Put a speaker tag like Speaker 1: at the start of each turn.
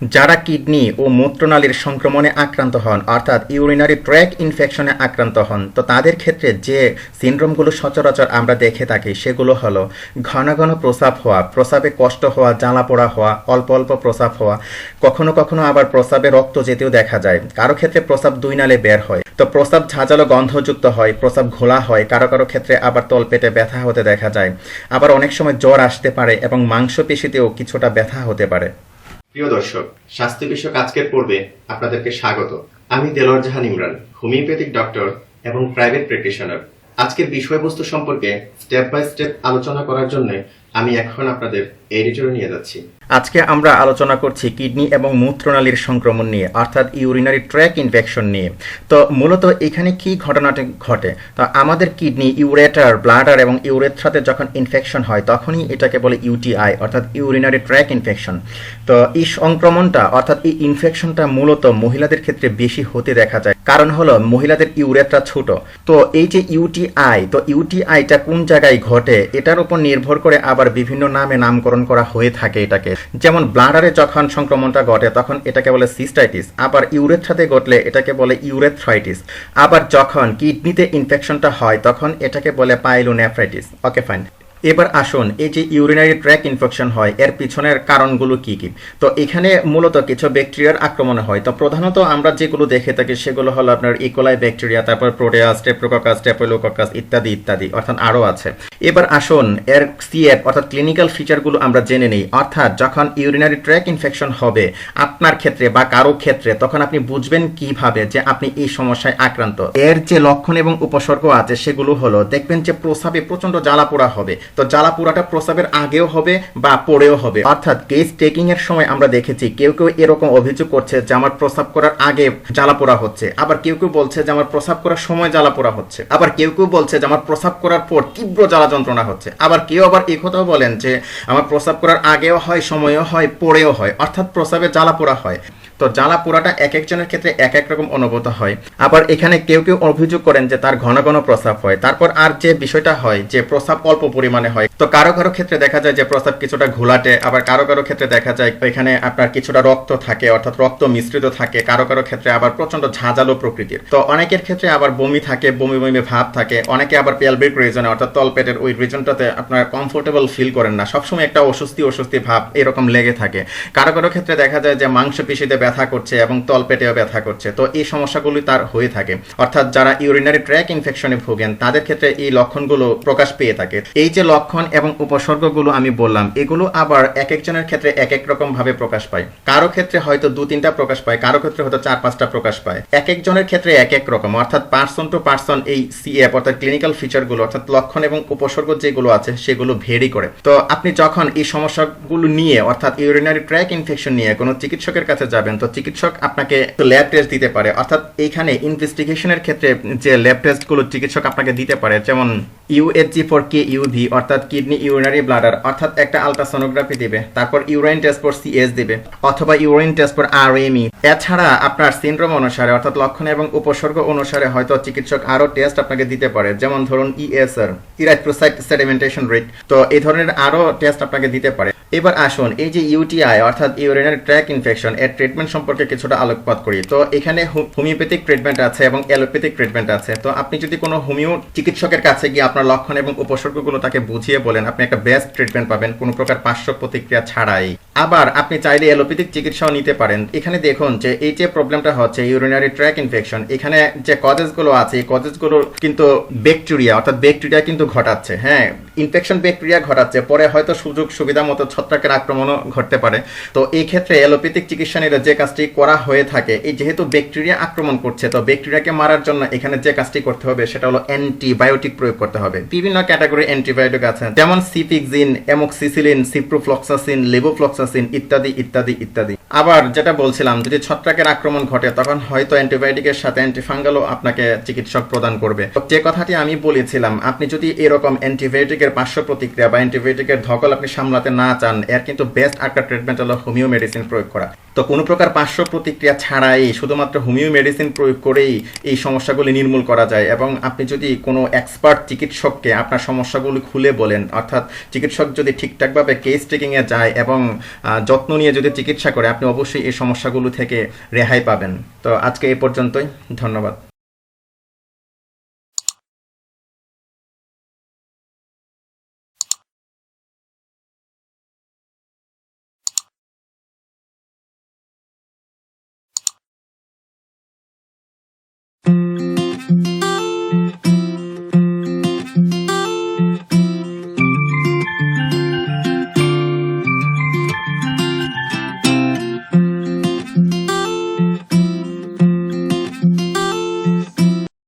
Speaker 1: যারা কিডনি ও মূত্রনালীর সংক্রমণে আক্রান্ত হন, অর্থাৎ ইউরিনারি ট্র্যাক ইনফেকশনে আক্রান্ত হন, তো তাদের ক্ষেত্রে যে সিনড্রোমগুলো সচরাচর আমরা দেখে থাকি সেগুলো হলো ঘন ঘন প্রস্রাব হওয়া প্রস্রাবে কষ্ট হওয়া, জ্বালা পোড়া হওয়া, অল্প অল্প প্রস্রাব হওয়া, কখনো কখনো আবার প্রস্রাবে রক্ত যেতেও দেখা যায়। কারও ক্ষেত্রে প্রস্রাব দুই নালে বের হয়। তো প্রস্রাব ঝাঁঝালো গন্ধযুক্ত হয় প্রস্রাব ঘোলা হয়, কারও কারও ক্ষেত্রে আবার তলপেটে ব্যথা হতে দেখা যায়। আবার অনেক সময় জ্বর আসতে পারে এবং মাংসপেশিতেও কিছুটা ব্যথা হতে পারে।
Speaker 2: প্রিয় দর্শক স্বাস্থ্য বিষয়ক আজকের পর্বে আপনাদেরকে স্বাগত। আমি দেলোয়ার জাহান ইমরান, হোমিওপ্যাথিক ডক্টর এবং প্রাইভেট প্র্যাকটিশনার। আজকের বিষয়বস্তু সম্পর্কে স্টেপ বাই স্টেপ আলোচনা করার জন্য আমি এখন আপনাদের এডিটরে নিয়ে যাচ্ছি।
Speaker 1: আজকে আমরা আলোচনা করছি কিডনি এবং মূত্রনালীর সংক্রমণ নিয়ে, অর্থাৎ ইউরিনারি ট্র্যাক ইনফেকশন নিয়ে। তো মূলত এখানে কি ঘটনাটি ঘটে? তো আমাদের কিডনি ইউরেটার ব্লাডার এবং ইউরেথ্রাতে যখন ইনফেকশন হয়, তখনই এটাকে বলে ইউটিআই অর্থাৎ ইউরিনারি ট্র্যাক ইনফেকশন তো এই সংক্রমণটা, অর্থাৎ এই ইনফেকশনটা মূলত মহিলাদের ক্ষেত্রে বেশি হতে দেখা যায়। কারণ হলো মহিলাদের ইউরেথ্রা ছোট। তো এই যে ইউটিআই তো ইউটিআইটা কোন জায়গায় ঘটে, এটার উপর নির্ভর করে আবার বিভিন্ন নামে নামকরণ করা হয়ে থাকে এটাকে। যেমন ব্লাডারে যখন সংক্রমণটা ঘটে, তখন এটাকে বলে সিস্টাইটিস। আবার ইউরেথ্রাতে ঘটলে এটাকে বলে ইউরেথ্রাইটিস। আবার যখন কিডনিতে ইনফেকশনটা হয়, তখন এটাকে বলে পাইলোনেফ্রাইটিস। ওকে ফাইন এবার আসুন, এই যে ইউরিনারি ট্র্যাক ইনফেকশন হয়, এর পিছনের কারণগুলো কি কি? তো এখানে মূলত কিছু ব্যাকটেরিয়ার আক্রমণ হয়। তো প্রধানত আমরা যেগুলো দেখে থাকি সেগুলো হলো আপনার ইকোলাই ব্যাকটেরিয়া তারপর প্রোটিয়াস স্টেপ্রোককাস স্টেপোলোককাস ইত্যাদি ইত্যাদি, অর্থাৎ আরও আছে। এবার আসুন, এর সিএফ অর্থাৎ ক্লিনিক্যাল ফিচারগুলো আমরা জেনে নিই। অর্থাৎ যখন ইউরিনারি ট্র্যাক ইনফেকশন হবে, আপনার ক্ষেত্রে বা কারও ক্ষেত্রে, তখন আপনি বুঝবেন কীভাবে যে আপনি এই সমস্যায় আক্রান্ত। এর যে লক্ষণ এবং উপসর্গ আছে, সেগুলো হলো, দেখবেন যে প্রস্রাবে প্রচণ্ড জ্বালা পোড়া হবে। তো জ্বালা পোড়াটা প্রস্রাবের আগেও হবে বা পরেও হবে। অর্থাৎ কেস টেকিং এর সময় আমরা দেখেছি কেউ কেউ এরকম অভিযোগ করছে যে আমার প্রস্রাব করার আগে জ্বালা পোড়া হচ্ছে। আবার কেউ কেউ বলছে যে আমার প্রস্রাব করার সময় জ্বালা পোড়া হচ্ছে। আবার কেউ কেউ বলছে যে আমার প্রস্রাব করার পর তীব্র জ্বালা যন্ত্রণা হচ্ছে। আবার কেউ আবার এই কথাও বলেন যে আমার প্রস্রাব করার আগেও হয়, সময়েও হয়, পরেও হয়। অর্থাৎ প্রস্রাবে জ্বালা পোড়া হয়। তো জ্বালা পোড়াটা এক একজনের ক্ষেত্রে এক এক রকম অনুভূত হয়। আবার এখানে কেউ কেউ অভিযোগ করেন যে তার ঘন ঘন প্রস্রাব হয়। তারপর আর যে বিষয়টা হয় যে প্রস্রাব অল্প পরিমাণে হয়। তো কারও কারও ক্ষেত্রে দেখা যায় যে প্রস্রাব কিছুটা ঘোলাটে, আবার কারও কারও ক্ষেত্রে দেখা যায় এখানে আপনার কিছুটা রক্ত থাকে, অর্থাৎ রক্ত মিশ্রিত থাকে, কারও কারও ক্ষেত্রে আবার প্রচণ্ড ঝাঁঝালো প্রকৃতির। তো অনেকের ক্ষেত্রে আবার বমি থাকে, বমি বমি ভাব থাকে, অনেকে আবার পেলভিক রিজনে অর্থাৎ তলপেটের ওই রিজনটাতে আপনার কমফোর্টেবল ফিল করেন না। সবসময় একটা অস্বস্তি অস্বস্তি ভাব এরকম লেগে থাকে। কারও কারও ক্ষেত্রে দেখা যায় যে মাংসপেশিতে ব্যথা করছে এবং তলপেটেও ব্যথা করছে। তো এই সমস্যাগুলি তার হয়ে থাকে। অর্থাৎ যারা ইউরিনারি ট্র্যাক ইনফেকশনে ভোগেন, তাদের ক্ষেত্রে এই লক্ষণগুলো প্রকাশ পেয়ে থাকে। এই যে লক্ষণ এবং উপসর্গগুলো আমি বললাম, এগুলো আবার এক একজনের ক্ষেত্রে এক এক রকম ভাবে প্রকাশ পায়। কারও ক্ষেত্রে হয়তো দু তিনটা প্রকাশ পায়, কারও ক্ষেত্রে হয়তো চার পাঁচটা প্রকাশ পায়। এক একজনের ক্ষেত্রে এক এক রকম, অর্থাৎ পার্সন টু পার্সন এই সিএফ অর্থাৎ ক্লিনিক্যাল ফিচারগুলো অর্থাৎ লক্ষণ এবং উপসর্গ যেগুলো আছে, সেগুলো ভেরি করে। তো আপনি যখন এই সমস্যাগুলো নিয়ে, অর্থাৎ ইউরিনারি ট্র্যাক ইনফেকশন নিয়ে কোনো চিকিৎসকের কাছে যাবেন, তো চিকিৎসক আপনাকে ল্যাব টেস্ট দিতে পারে। অর্থাৎ এইখানে ইনভেস্টিগেশনের ক্ষেত্রে যে ল্যাব টেস্টগুলো চিকিৎসক আপনাকে দিতে পারে, যেমন ইউএসজি ফর কে ইউভি অর্থাৎ কিডনি ইউরিনারি ব্লাডার অর্থাৎ একটা আলট্রাসোনোগ্রাফি দিবে, তারপর ইউরাইন টেস্ট ফর সিএস দিবে, অথবা টেস্ট ফর আর এমই এছাড়া আপনার অনুসারে, অর্থাৎ লক্ষণ এবং উপসর্গ অনুসারে হয়তো চিকিৎসক আরও টেস্ট আপনাকে দিতে পারে, যেমন ধরুন ইএসআর সেডিমেন্টেশন রেট তো এই ধরনের আরও টেস্ট আপনাকে দিতে পারে। এবার আসুন, এই যে ইউটিআই অর্থাৎ ইউরিনারি ট্র্যাক ইনফেকশন এর ট্রিটমেন্ট সম্পর্কে কিছুটা আলোকপাত করি। তো এখানে হোমিওপ্যাথিক ট্রিটমেন্ট আছে এবং অ্যালোপ্যাথিক ট্রিটমেন্ট আছে। তো আপনি যদি কোনো হোমিও চিকিৎসকের কাছে গিয়ে আপনার লক্ষণ এবং উপসর্গগুলো তাকে বুঝিয়ে বলেন। আপনি একটা বেস্ট ট্রিটমেন্ট পাবেন, কোনো প্রকার পার্শ্ব প্রতিক্রিয়া ছাড়াই। আবার আপনি চাইলে অ্যালোপ্যাথিক চিকিৎসাও নিতে পারেন। এখানে দেখুন যে এই যে প্রবলেমটা হচ্ছে ইউরিনারি ট্র্যাক ইনফেকশন এখানে যে কজেসগুলো আছে, এই কজেসগুলো কিন্তু ব্যাকটেরিয়া অর্থাৎ ব্যাকটেরিয়া কিন্তু ঘটাচ্ছে হ্যাঁ? ইনফেকশন ব্যাকটেরিয়া ঘটাচ্ছে, পরে হয়তো সুযোগ সুবিধা মতো ছত্রাকের আক্রমণও ঘটতে পারে। তো এই ক্ষেত্রে অ্যালোপ্যাথিক চিকিৎসা নিলে যে কাজটি করা হয়ে থাকে, এই যেহেতু ব্যাকটেরিয়া আক্রমণ করছে, তো ব্যাকটেরিয়াকে মারার জন্য এখানে যে কাজটি করতে হবে, সেটা হলো অ্যান্টিবায়োটিক প্রয়োগ করতে হবে। বিভিন্ন ক্যাটাগরি অ্যান্টিবায়োটিক আছে, যেমন সিপিকজিন এমোক্সিসিলিন সিপ্রোফ্লক্সাসিন লেবোফ্লক্সাসিন ইত্যাদি ইত্যাদি ইত্যাদি। আবার যেটা বলছিলাম, যদি ছত্রাকের আক্রমণ ঘটে, তখন হয়তো অ্যান্টিবায়োটিকের সাথে অ্যান্টিফাঙ্গালও আপনাকে চিকিৎসক প্রদান করবে। যে কথাটি আমি বলেছিলাম, আপনি যদি এরকম অ্যান্টিবায়োটিকের পার্শ্ব প্রতিক্রিয়া বা অ্যান্টিবায়োটিকের ধকল আপনি সামলাতে না চান, এর কিন্তু বেস্ট একটা ট্রিটমেন্ট হলো হোমিও মেডিসিন প্রয়োগ করা। তো কোনো প্রকার পার্শ্ব প্রতিক্রিয়া ছাড়াই শুধুমাত্র হোমিও মেডিসিন প্রয়োগ করেই এই সমস্যাগুলি নির্মূল করা যায় এবং আপনি যদি কোনো এক্সপার্ট চিকিৎসককে আপনার সমস্যাগুলি খুলে বলেন, অর্থাৎ চিকিৎসক যদি ঠিকঠাকভাবে কেস টেকিংয়ে যায় এবং যত্ন নিয়ে যদি চিকিৎসা করে আপনি অবশ্যই এই সমস্যাগুলো থেকে রেহাই পাবেন। তো আজকে এ পর্যন্তই। ধন্যবাদ।